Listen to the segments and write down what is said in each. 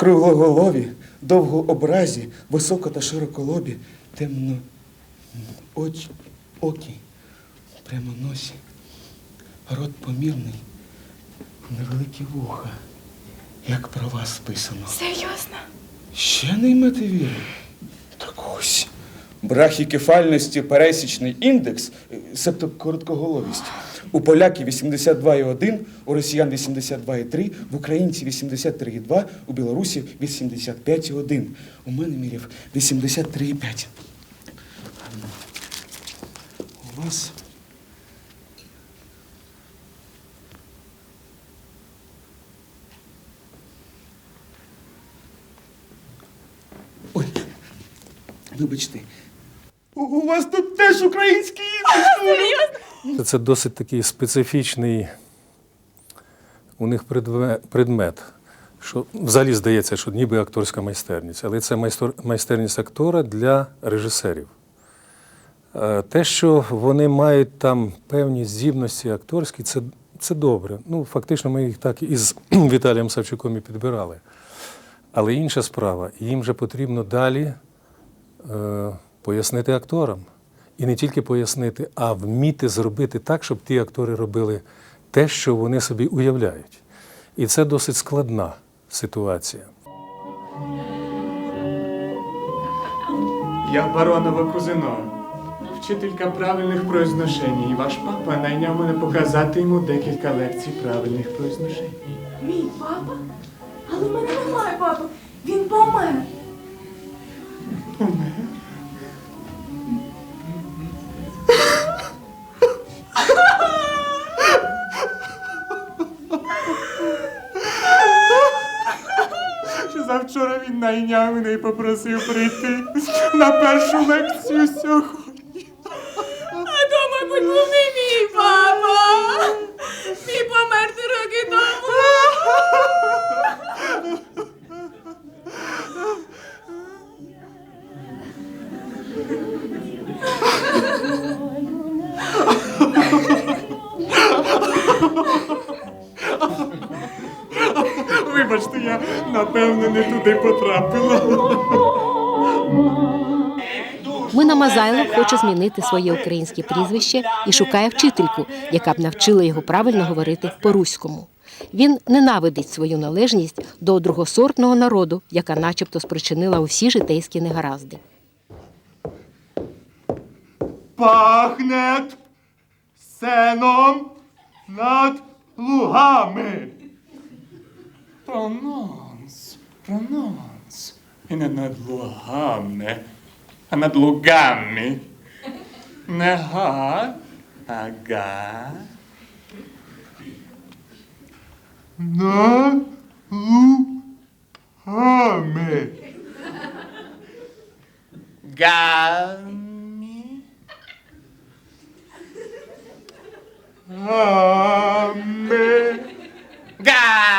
Круглоголові, довгообразі, високо та широколобі, темно очі, окі, прямо носі, рот помірний, невеликі вуха, як про вас писано. Серйозно? Ще не ймете віри? Так ось. Брахікефальності пересічний індекс, е, себто короткоголовість. У поляків 82,1, у росіян 82,3, в українців 83,2, у білорусів 85,1. У мене міряв 83,5. У вас Ой, вибачте. У, вас тут теж український. Це, це досить такий специфічний у них предмет. Що взагалі здається, що ніби акторська майстерність, але це майстерність актора для режисерів. Е, Те, що вони мають там певні здібності акторські, це, це добре. Ну, фактично, ми їх так із Віталієм Савчуком і підбирали. Але інша справа, їм же потрібно далі е, пояснити акторам. І не тільки пояснити, а вміти зробити так, щоб ті актори робили те, що вони собі уявляють. І це досить складна ситуація. Я Баронова Кузино, вчителька правильних произношень. І ваш папа найняв мене показати йому декілька лекцій правильних произношень. Мій папа? Але в мене немає папи. Він помер. Найняв мене і попросив прийти на першу лекцію сьогодні. А то, мабуть, Вибачте, я напевно не туди потрапила. Мина Мазайло хоче змінити своє українське прізвище і шукає вчительку, яка б навчила його правильно говорити по-руському. Він ненавидить свою належність до другосортного народу, яка начебто спричинила усі житейські негаразди. Пахне сеном над лугами. Прононс, прононс. І не над лугами, а над лугами. Не га, а га. Над лугами. Гамі. Гамі. Га. Га.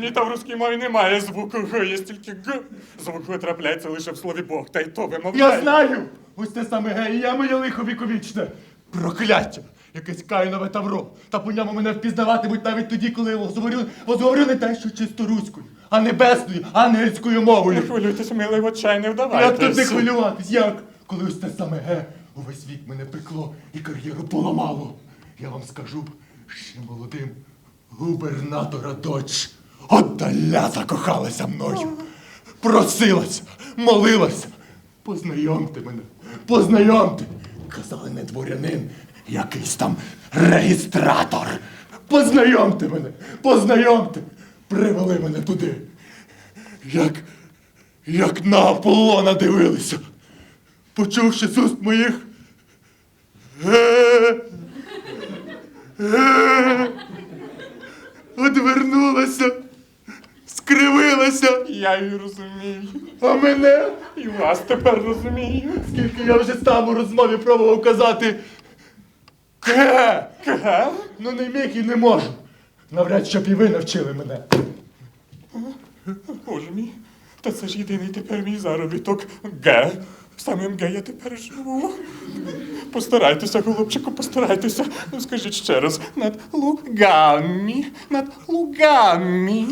Ні, та в русській мові немає звуку Г, є тільки Г. Звук витрапляється лише в слові Бог, та й то вимовляє. Я знаю! Ось те саме ге, і я моє лихо віковічне. Прокляття! Якесь каїнове тавро. Та по ньому мене впізнаватимуть навіть тоді, коли я возговорю, возговорю не те, що чисто руською, а небесною, ангельською Не мовою. хвилюйтесь, милий, в очай не Як тут не хвилюватись? Як? Коли ось те саме ге увесь вік мене пекло і кар'єру поламало. Я вам скажу ще молодим губернатора дочь отдаля закохалася мною. Просилася, молилася. Познайомте мене, познайомте. Казали, не дворянин, якийсь там реєстратор. Познайомте мене, познайомте. Привели мене туди. Як, як на Аполлона дивилися, почувши з уст моїх. Ге, ге, скривилася, Я її розумію. а мене, І вас тепер розумію. скільки я вже сам у розмові пробував казати. Ге! Ге? Ну не міг і не можу. Навряд, щоб і ви навчили мене. Боже мій, та це ж єдиний тепер мій заробіток. Ге? самим Г я тепер живу. Постарайтеся, голубчику, постарайтеся. Ну, скажіть ще раз, над лугами, над лугами.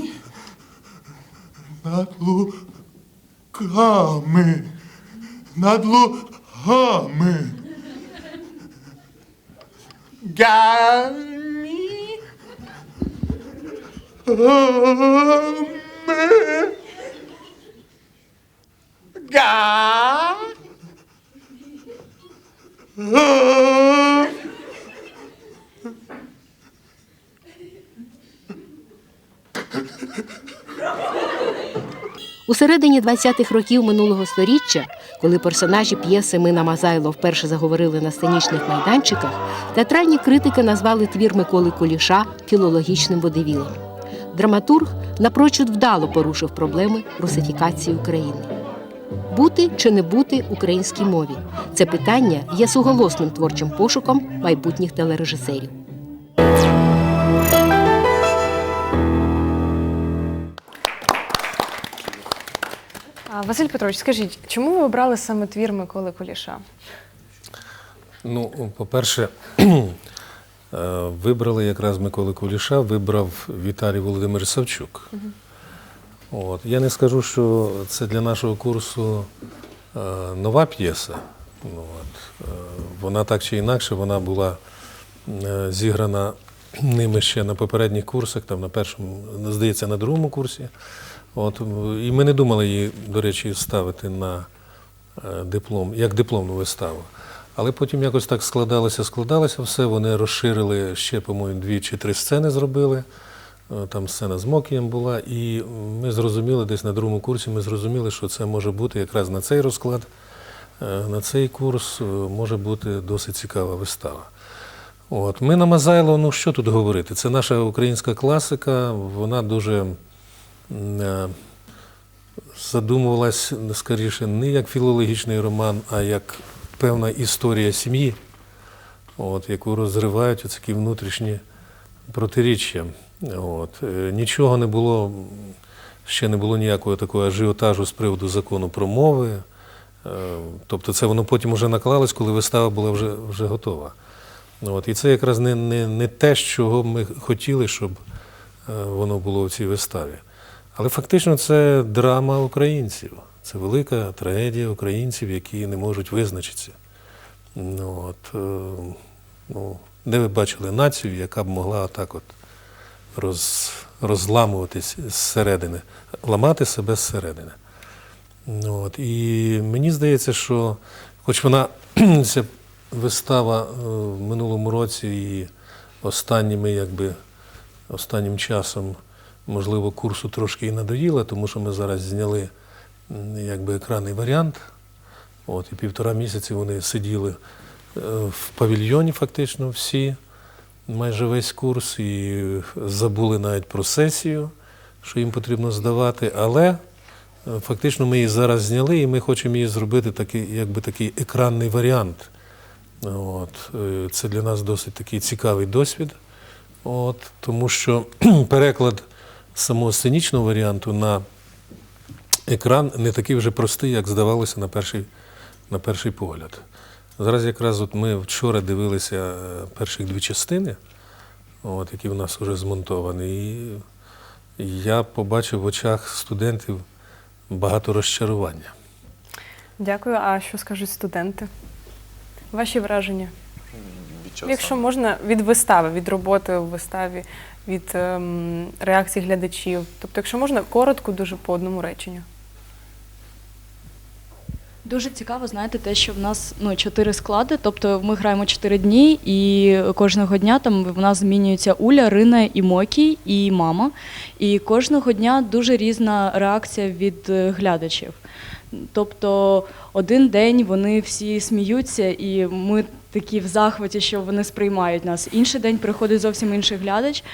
Над луками. Над лугами. Гами. Гами. Га. Гами. У середині 20-х років минулого сторіччя, коли персонажі п'єси Мина Мазайло вперше заговорили на сценічних майданчиках, театральні критики назвали твір Миколи Куліша філологічним водевілом. Драматург напрочуд вдало порушив проблеми русифікації України. Бути чи не бути українській мові це питання є суголосним творчим пошуком майбутніх телережисерів. Василь Петрович, скажіть, чому ви обрали саме твір Миколи Куліша? Ну, по-перше, е, вибрали якраз Миколи Куліша, вибрав Віталій Володимир Савчук. От. Я не скажу, що це для нашого курсу е, нова п'єса. Ну, от. е, Вона так чи інакше, вона була зіграна ними ще на попередніх курсах, там на першому, здається, на другому курсі. От. І ми не думали її, до речі, ставити на е, диплом, як дипломну виставу. Але потім якось так складалося, складалося все. Вони розширили ще, по-моєму, дві чи три сцени зробили. Е, Там сцена з Мокієм була, і ми зрозуміли, десь на другому курсі ми зрозуміли, що це може бути якраз на цей розклад, е, на цей курс може бути досить цікава вистава. От. Ми на Мазайло, ну що тут говорити? Це наша українська класика, вона дуже задумувалась скоріше не як філологічний роман, а як певна історія сім'ї, от, яку розривають такі внутрішні протиріччя. От. Е, Нічого не було, ще не було ніякого такого ажіотажу з приводу закону про мови. Е, Тобто це воно потім вже наклалось, коли вистава була вже, вже готова. От. І це якраз не, не, не те, чого ми хотіли, щоб е, воно було в цій виставі. Але фактично це драма українців. Це велика трагедія українців, які не можуть визначитися. Ну, от, е, ну, де ви бачили націю, яка б могла так от роз, розламуватись зсередини, ламати себе зсередини. Ну, от, і мені здається, що хоч вона ця вистава е, в минулому році і останніми, якби, останнім часом, можливо, курсу трошки і надоїла, тому що ми зараз зняли якби, екранний варіант. От, і півтора місяці вони сиділи е, в павільйоні, фактично всі, майже весь курс, і забули навіть про сесію, що їм потрібно здавати. Але е, фактично ми її зараз зняли, і ми хочемо її зробити такий, якби такий екранний варіант. От, е, це для нас досить такий цікавий досвід. От, тому що переклад самого сценічного варіанту на екран не такий вже простий, як здавалося на перший, на перший погляд. Зараз якраз от ми вчора дивилися е, перших дві частини, от, які в нас вже змонтовані, і я побачив в очах студентів багато розчарування. Дякую. А що скажуть студенти? Ваші враження? Від чого Якщо можна, від вистави, від роботи в виставі, від ем, реакцій глядачів. Тобто, якщо можна, коротко, дуже по одному реченню. Дуже цікаво, знаєте, те, що в нас ну чотири склади, тобто ми граємо чотири дні, і кожного дня там в нас змінюється Уля, Рина і Мокій, і мама. І кожного дня дуже різна реакція від е, глядачів. Тобто один день вони всі сміються, і ми такі в захваті, що вони сприймають нас. Інший день приходить зовсім інший глядач,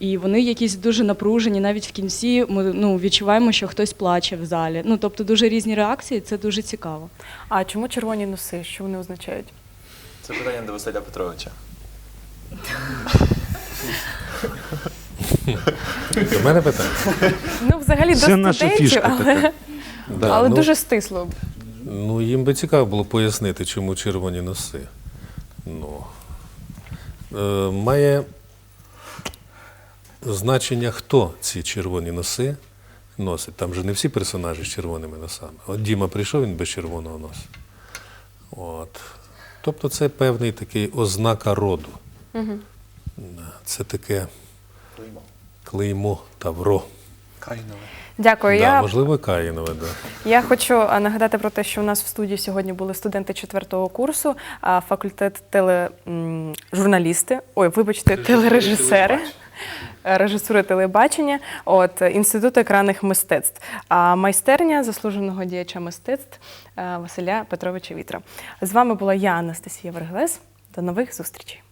і вони якісь дуже напружені. Навіть в кінці ми ну, відчуваємо, що хтось плаче в залі. Ну тобто дуже різні реакції, це дуже цікаво. А чому червоні носи? Що вони означають? Це питання до Василя Петровича. До мене питання? Ну, взагалі, до Це наша студентів, фішка але, така. Да, але ну, дуже стисло. Ну, їм би цікаво було пояснити, чому червоні носи. Ну, е, має значення, хто ці червоні носи носить. Там же не всі персонажі з червоними носами. От Діма прийшов, він без червоного носа. От. Тобто це певний такий ознака роду. Да, Це таке Клеймо. клеймо Тавро. Кайнове. Дякую. Да, я можливо, Каїнове, да. Я хочу нагадати про те, що у нас в студії сьогодні були студенти четвертого курсу, а, факультет тележурналісти, ой, вибачте, телережисери. Режисури телебачення, от інститут екранних мистецтв, а майстерня заслуженого діяча мистецтв е, Василя Петровича Вітра. З вами була я, Анастасія Вергелес. До нових зустрічей.